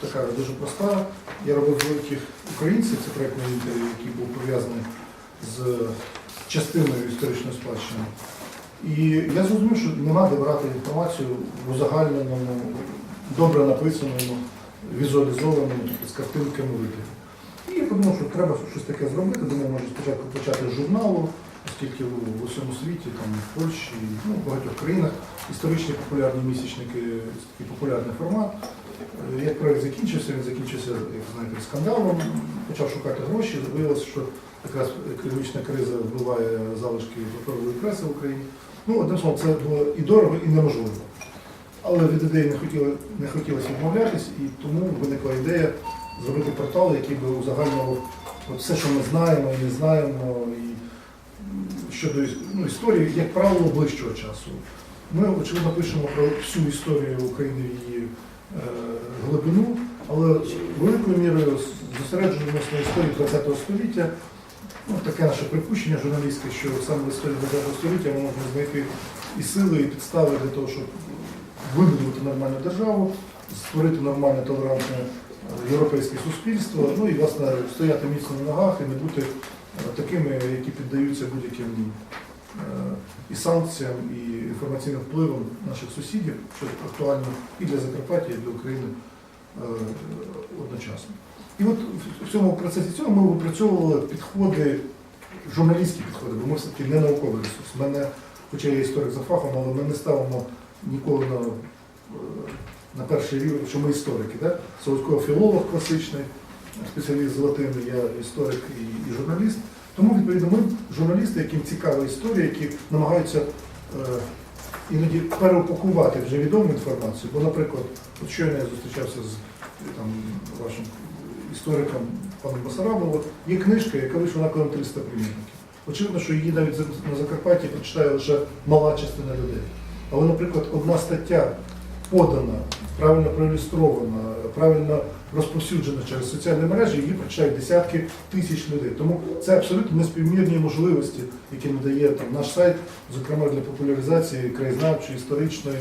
така дуже проста. Я робив великих українців, це проєкт на інтері, який був пов'язаний з частиною історичної спадщини. І я зрозумів, що нема де брати інформацію в узагальненому, добре написаному, візуалізованому, з картинками вигляді. І я подумав, що треба щось таке зробити. Думаю, може спочатку почати з журналу, оскільки в усьому світі, там, в Польщі, ну, в багатьох країнах історичні популярні місячники, такий популярний формат. Як проект закінчився, він закінчився, як знаєте, скандалом, почав шукати гроші. Виявилося, що якраз економічна криза вбиває залишки паперової преси в Україні. Ну, одним словом, це було і дорого, і неможливо. Але від ідеї не, хотіли, не хотілося відмовлятись, і тому виникла ідея зробити портал, який би узагальнював все, що ми знаємо і не знаємо, і щодо ну, історії, як правило, ближчого часу. Ми, очевидно, пишемо про всю історію України в її глибину, але великою мірою зосереджуємося на історії ХХ століття. Ну, таке наше припущення журналістське, що саме в історії ХХ століття ми можемо знайти і сили, і підстави для того, щоб вибудувати нормальну державу, створити нормальне толерантне е, європейське суспільство, ну і власне стояти міцно на ногах і не бути е, такими, які піддаються будь-яким е, і санкціям, і інформаційним впливом наших сусідів, що актуально і для Закарпаття, і для України е, одночасно. І от в- цьому процесі цього ми випрацьовували підходи, журналістські підходи, бо ми все-таки не науковий ресурс. Мене, хоча я історик за фахом, але ми не ставимо ніколи на, е, на перший рівень, що ми історики. Да? Солодков філолог класичний, спеціаліст з латини, я історик і, і журналіст. Тому, відповідно, ми журналісти, яким цікава історія, які намагаються е, іноді переупакувати вже відому інформацію. Бо, наприклад, от щойно я зустрічався з там, вашим істориком паном Басарабовим, є книжка, яка вийшла накладом 300 примірників. Очевидно, що її навіть на Закарпатті прочитає лише мала частина людей. Але, наприклад, одна стаття подана, правильно проілюстрована, правильно розповсюджена через соціальні мережі, її прочитають десятки тисяч людей. Тому це абсолютно неспівмірні можливості, які надає там, наш сайт, зокрема для популяризації краєзнавчої, історичної,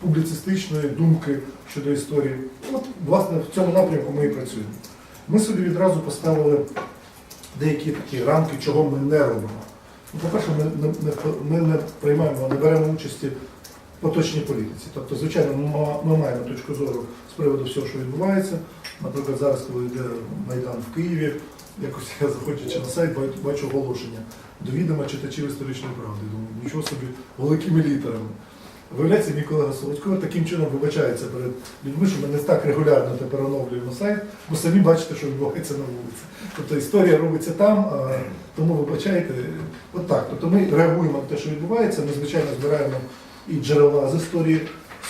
публіцистичної думки щодо історії. От, власне, в цьому напрямку ми і працюємо. Ми собі відразу поставили деякі такі рамки, чого ми не робимо. Ну, По-перше, ми не, ми не приймаємо, не беремо участі поточній політиці. Тобто, звичайно, ми, маємо точку зору з приводу всього, що відбувається. Наприклад, зараз, коли йде Майдан в Києві, якось я заходячи на сайт, бачу- оголошення до відома читачів історичної правди. Думаю, нічого собі, великими літерами. Виявляється, мій колега Солодько таким чином вибачається перед людьми, що ми не так регулярно тепер оновлюємо сайт, бо самі бачите, що відбувається на вулиці. Тобто історія робиться там, а тому вибачайте. От так. Тобто ми реагуємо на те, що відбувається. Ми, звичайно, збираємо і джерела з історії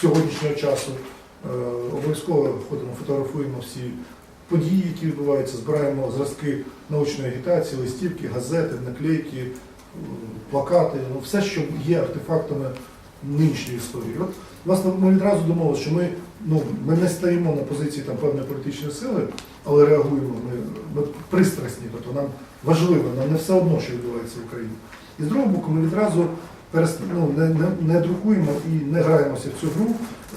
сьогоднішнього часу. Е, Обов'язково ходимо, фотографуємо всі події, які відбуваються, збираємо зразки научної агітації, листівки, газети, наклейки, плакати, ну, все, що є артефактами нинішньої історії. От, власне, ми відразу домовилися, що ми, ну, ми не стоїмо на позиції там, певної політичної сили, але реагуємо. Ми, ми пристрасні, тобто нам важливо, нам не все одно, що відбувається в Україні. І з другого боку, ми відразу перест... ну, не, не, не друкуємо і не граємося в цю гру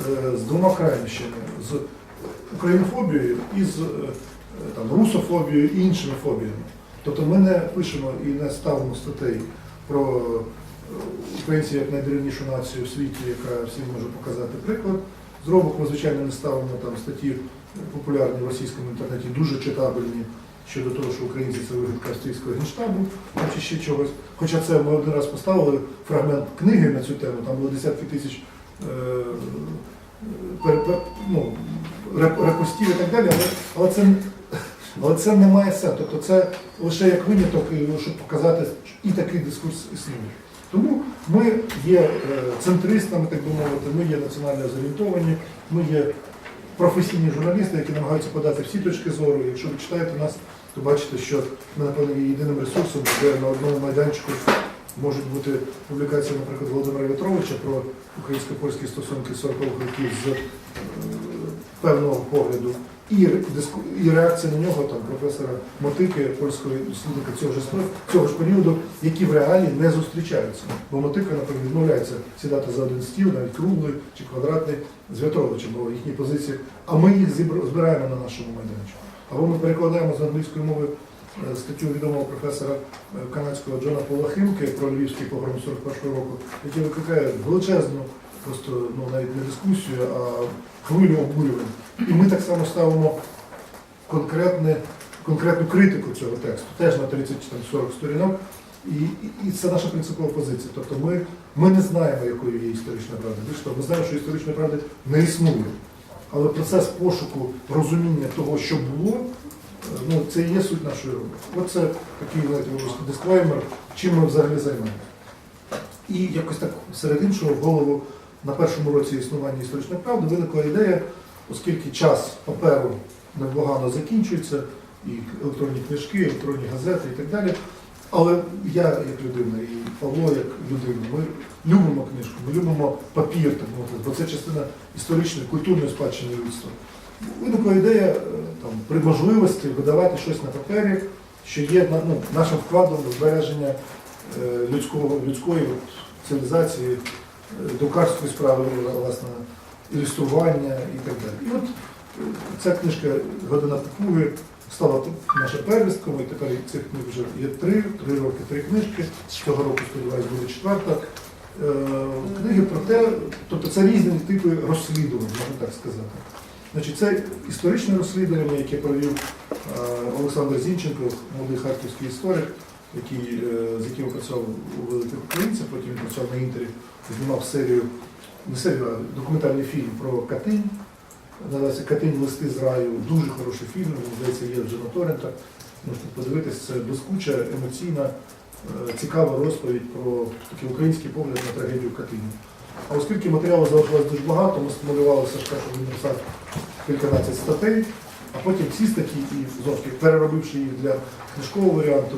е, з двома крайнощами. з українофобією і з е, там, русофобією і іншими фобіями. Тобто ми не пишемо і не ставимо статей про е, українців як найдревнішу націю в світі, яка всім може показати приклад. З боку, ми, звичайно, не ставимо там статті популярні в російському інтернеті, дуже читабельні щодо того, що українці це вигадка австрійського генштабу чи ще чогось. Хоча це ми один раз поставили фрагмент книги на цю тему, там було десятки тисяч е, пер- пер- ну, репостів і так далі, але, але, це, але це не має сенсу. Тобто це лише як виняток, щоб показати, і такий дискурс існує. Тому ми є е, центристами, так би мовити, ми є національно зорієнтовані, ми є професійні журналісти, які намагаються подати всі точки зору. Якщо ви читаєте нас, то бачите, що напевно, єдиним ресурсом, де на одному майданчику можуть бути публікації, наприклад, Володимира В'ятровича про українсько-польські стосунки 40-х років з е, певного погляду. і, і реакція на нього там професора Мотики, польського дослідника цього ж цього ж періоду, які в реалі не зустрічаються. Бо Мотика, наприклад, відмовляється сідати за один стіл, навіть круглий чи квадратний з В'ятровичем, бо їхні позиції. А ми їх збираємо на нашому майданчику. Або ми перекладаємо з англійської мови е, статтю відомого професора е, канадського Джона Пола Химки про львівський погром 41 року, який викликає величезну, просто ну навіть не дискусію, а хвилю обурювань. І ми так само ставимо конкретне, конкретну критику цього тексту, теж на 30-40 сторінок. І, і, і це наша принципова позиція. Тобто ми, ми не знаємо, якою є історична правда. Ми знаємо, що історичної правди не існує. Але процес пошуку розуміння того, що було, е, ну, це і є суть нашої роботи. Оце такий дисклеймер, чим ми взагалі займаємося. І якось так серед іншого в голову на першому році існування історичної правди виникла ідея, оскільки час паперу невблагано закінчується, і електронні книжки, електронні газети і так далі. Але я як людина і Павло як людина, ми любимо книжку, ми любимо папір, так мовити, бо це частина історичної, культурної спадщини людства. Виникла ідея е, там, при можливості видавати щось на папері, що є ну, нашим вкладом в збереження е, людського, людської цивілізації, е, друкарської справи, власне, ілюстрування і так далі. І от ця книжка Година Папуги стала нашою первістком, і тепер цих книг вже є три, три роки, три книжки. Цього року, сподіваюся, буде четверта. Е, Книги про те, тобто це різні типи розслідувань, можна так сказати. Значить, це історичне розслідування, яке провів е, Олександр Зінченко, молодий харківський історик, який, е, з яким працював у великих українцях, потім працював на інтері, знімав серію, не серію, а документальний фільм про Катинь. Називається Катинь листи з раю. Дуже хороший фільм, здається, є вже на. Можете подивитися, це блискуча, емоційна, е, цікава розповідь про такий український погляд на трагедію Катині. А оскільки матеріалу залишилось дуже багато, ми стимулювали Сашка, щоб він написав кільканадцять статей, а потім ці статті, і знову переробивши їх для книжкового варіанту,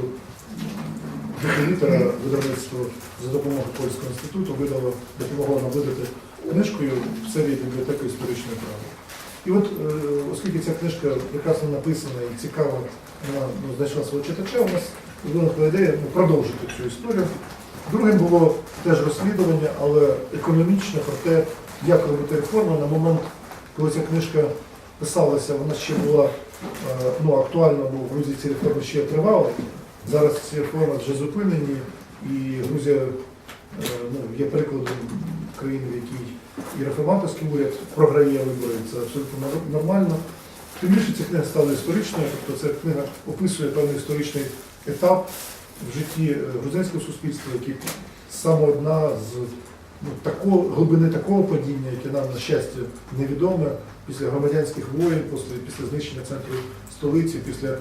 літера видавництво за допомогою Польського інституту видало, допомогло нам видати книжкою в серії бібліотеки історичної правди. І от, е, оскільки ця книжка прекрасно написана і цікава, вона ну, знайшла свого читача, у нас виникла ідея ну, продовжити цю історію. Другим було теж розслідування, але економічне про те, як робити реформи. На момент, коли ця книжка писалася, вона ще була е, ну, актуальна, бо в Грузії ці реформи ще тривали. Зараз ці реформи вже зупинені, і Грузія е, ну, є прикладом країни, в якій і реформаторський уряд програє вибори, це абсолютно нормально. Тим більше ця книга стала історичною, тобто ця книга описує певний історичний етап в житті е, грузинського суспільства, який саме одна з ну, такого, глибини такого падіння, яке нам, на щастя, невідоме після громадянських воєн, після, після знищення центру столиці, після е,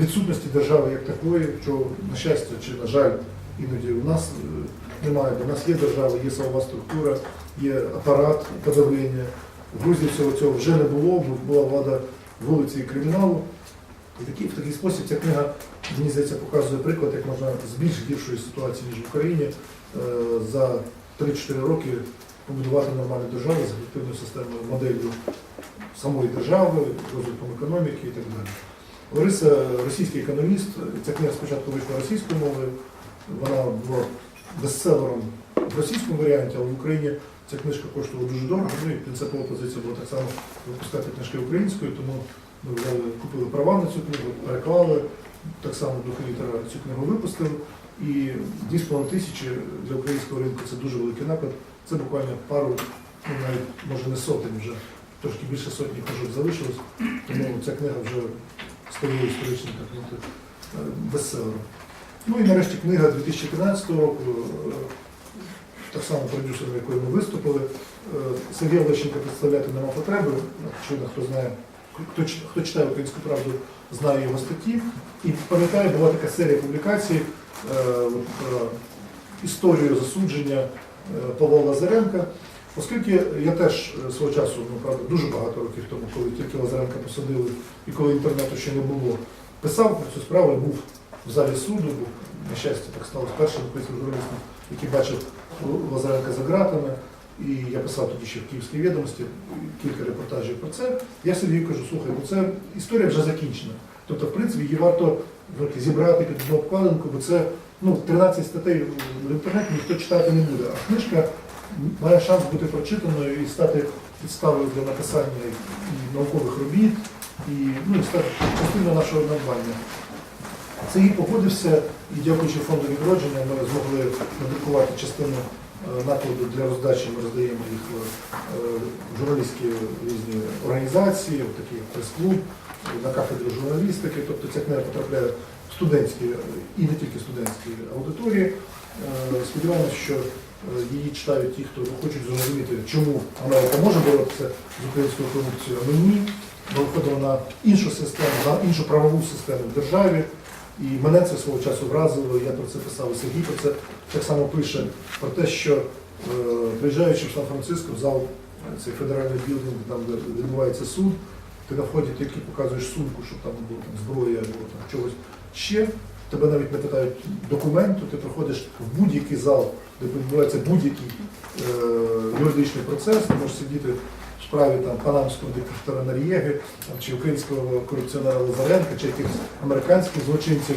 відсутності держави як такої, що, на щастя чи на жаль, іноді у нас е, немає, бо у нас є держава, є силова структура, є апарат подавлення. В Грузії всього цього вже не було, бо була влада вулиці і криміналу. І такий, в такий спосіб ця книга, мені здається, показує приклад, як можна з більш гіршої ситуації, ніж в Україні, е, за 3-4 роки побудувати нормальну державу з ефективною системою моделлю самої держави, розвитком економіки і так далі. Лариса російський економіст, ця книга спочатку вийшла російською мовою, вона була бестселером в російському варіанті, але в Україні ця книжка коштувала дуже дорого. Ну і принципова позиція була так само випускати книжки українською, тому ми взяли, купили права на цю книгу, переклали, так само духи літера цю книгу випустили. І 2,5 тисячі для українського ринку це дуже великий напад. Це буквально пару, ну навіть може не сотень вже, трошки більше сотні книжок залишилось. Тому ця книга вже стає історичним так е, бестселером. Ну і нарешті книга 2013 року, е, так само продюсером, якою ми виступили. Е, Сергія Лещенка представляти нема потреби. Очевидно, хто знає, хто, хто читає українську правду, знає його статті. І пам'ятаю, була така серія публікацій е, про історію засудження Павла Лазаренка. Оскільки я теж свого часу, ну правда, дуже багато років тому, коли тільки Лазаренка посадили і коли інтернету ще не було, писав про цю справу, я був в залі суду, був, на щастя, так сталося першим українським журналістом, який бачив Лазаренка за ґратами. І я писав тоді ще в Київській відомості кілька репортажів про це. Я Сергію кажу, слухай, ну це історія вже закінчена. Тобто, в принципі, її варто зібрати під одну обкладинку, бо це ну, 13 статей в інтернеті ніхто читати не буде. А книжка має шанс бути прочитаною і стати підставою для написання і наукових робіт, і, ну, і стати частиною нашого надбання. Це їй погодився, і дякуючи фонду відродження, ми змогли надрукувати частину е, накладу для роздачі. Ми роздаємо їх в е, журналістські різні організації, такі як прес-клуб, на кафедру журналістики. Тобто ця книга потрапляє в студентські і не тільки студентські аудиторії. Е, Сподіваємося, що її читають ті, хто хочуть зрозуміти, чому Америка може боротися з українською корупцією, а ми ні. Ми виходимо на іншу систему, на іншу правову систему в державі. І мене це свого часу вразило, я про це писав, і Сергій про це так само пише, про те, що е, приїжджаючи в Сан-Франциско, в зал е, цей федеральний білдинг, там де відбувається суд, ти на вході тільки показуєш сумку, щоб там було там, зброя або там чогось ще. Тебе навіть не питають документу, ти приходиш в будь-який зал, де відбувається будь-який е, юридичний процес, ти можеш сидіти справі там панамського диктатора Нарієги, чи українського корупціонера Лазаренка, чи якихось американських злочинців.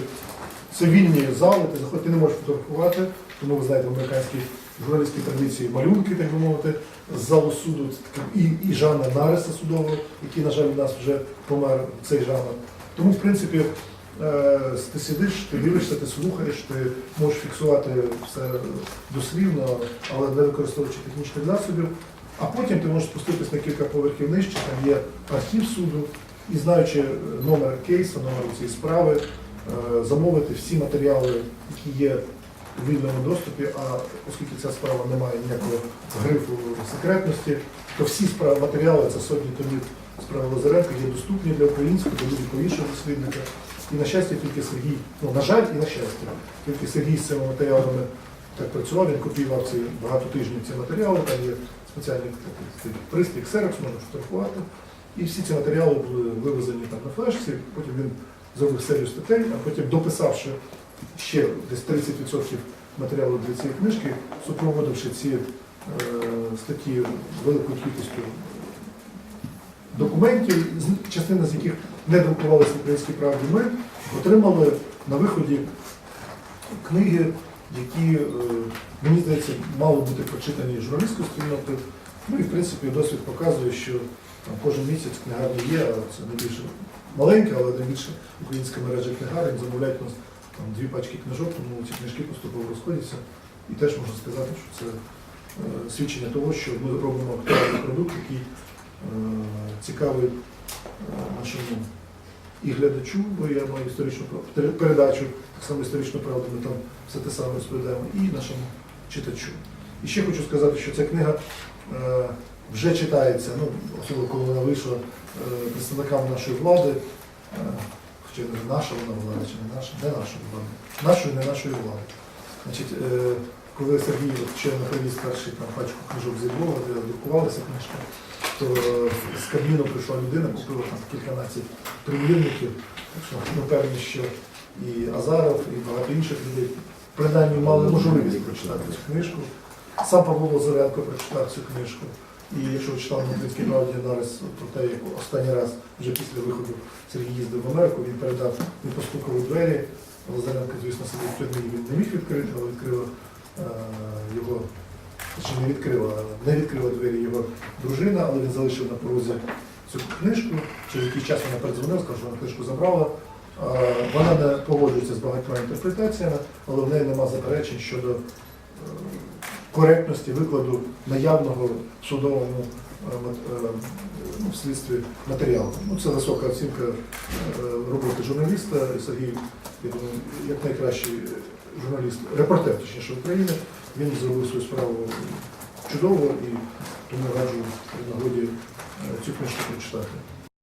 Це вільні зали, ти заходиш, ти не можеш фотографувати, тому ви знаєте, в американській журналістській традиції малюнки, так би мовити, з залу суду і, і Жанна Нариса судового, який, на жаль, у нас вже помер цей жанр. Тому, в принципі, е, ти сидиш, ти дивишся, ти слухаєш, ти можеш фіксувати все дослівно, але не використовуючи технічних засобів. А потім ти можеш спуститись на кілька поверхів нижче, там є архів суду, і знаючи номер кейсу, номер цієї справи, е, замовити всі матеріали, які є у вільному доступі, а оскільки ця справа не має ніякого грифу секретності, то всі матеріали, це сотні томів справи Лазаренка, є доступні для українського, для будь-якого іншого дослідника. І на щастя, тільки Сергій, ну на жаль, і на щастя, тільки Сергій з цими матеріалами так працював, він копіював ці багато тижнів ці матеріали, там є спеціальний пристрій, ксерокс, можна фотографувати. І всі ці матеріали були вивезені там на флешці, потім він зробив серію статей, а потім дописавши ще десь 30% матеріалу для цієї книжки, супроводивши ці е, статті великою кількістю документів, частина з яких не друкувалися в українській правді, ми отримали на виході книги, які, е, мені здається, мали бути прочитані журналістською спільнотою. Ну і в принципі досвід показує, що там, кожен місяць книгарні є, а це найбільше маленька, але найбільше українська мережа книгарень замовляють у нас там, дві пачки книжок, тому ці книжки поступово розходяться. І теж можу сказати, що це е, свідчення того, що ми робимо актуальний продукт, який е, цікавий е, нашому і глядачу, бо я маю історичну пер- пер- передачу, так само історичну правду, ми там все те саме розповідаємо, і нашому читачу. І ще хочу сказати, що ця книга е, вже читається, ну, особливо коли вона вийшла е, представниками нашої влади, е, хоча наша вона влада, чи не наша, не нашої влади, нашої, не нашої влади. Значить, е, коли Сергій от привіз перший там, пачку книжок зі Львова, де друкувалася книжка, то е, з Кабміну прийшла людина, купила там кільканадцять примірників. Так що ми певні, що і Азаров, і багато інших людей принаймні мали можливість прочитати цю книжку. Сам Павло Лазаренко прочитав цю книжку. І якщо ви читали на українській правді зараз про те, як останній раз вже після виходу Сергій їздив в Америку, він передав, він постукав у двері. Лазаренко, звісно, сидів в тюрмі, він не міг відкрити, але відкрила його, чи не відкрила, не відкрила двері його дружина, але він залишив на порозі цю книжку. Через який час вона передзвонила, сказала, що вона книжку забрала. Е, Вона не погоджується з багатьма інтерпретаціями, але в неї нема заперечень щодо е, коректності викладу наявного в судовому е, е, ну, в слідстві матеріалу. Ну, це висока оцінка е, роботи журналіста. Сергій, я думаю, як найкращий журналіст, репортер, точніше України, він зробив свою справу чудово і тому раджу в нагоді е, цю книжку прочитати.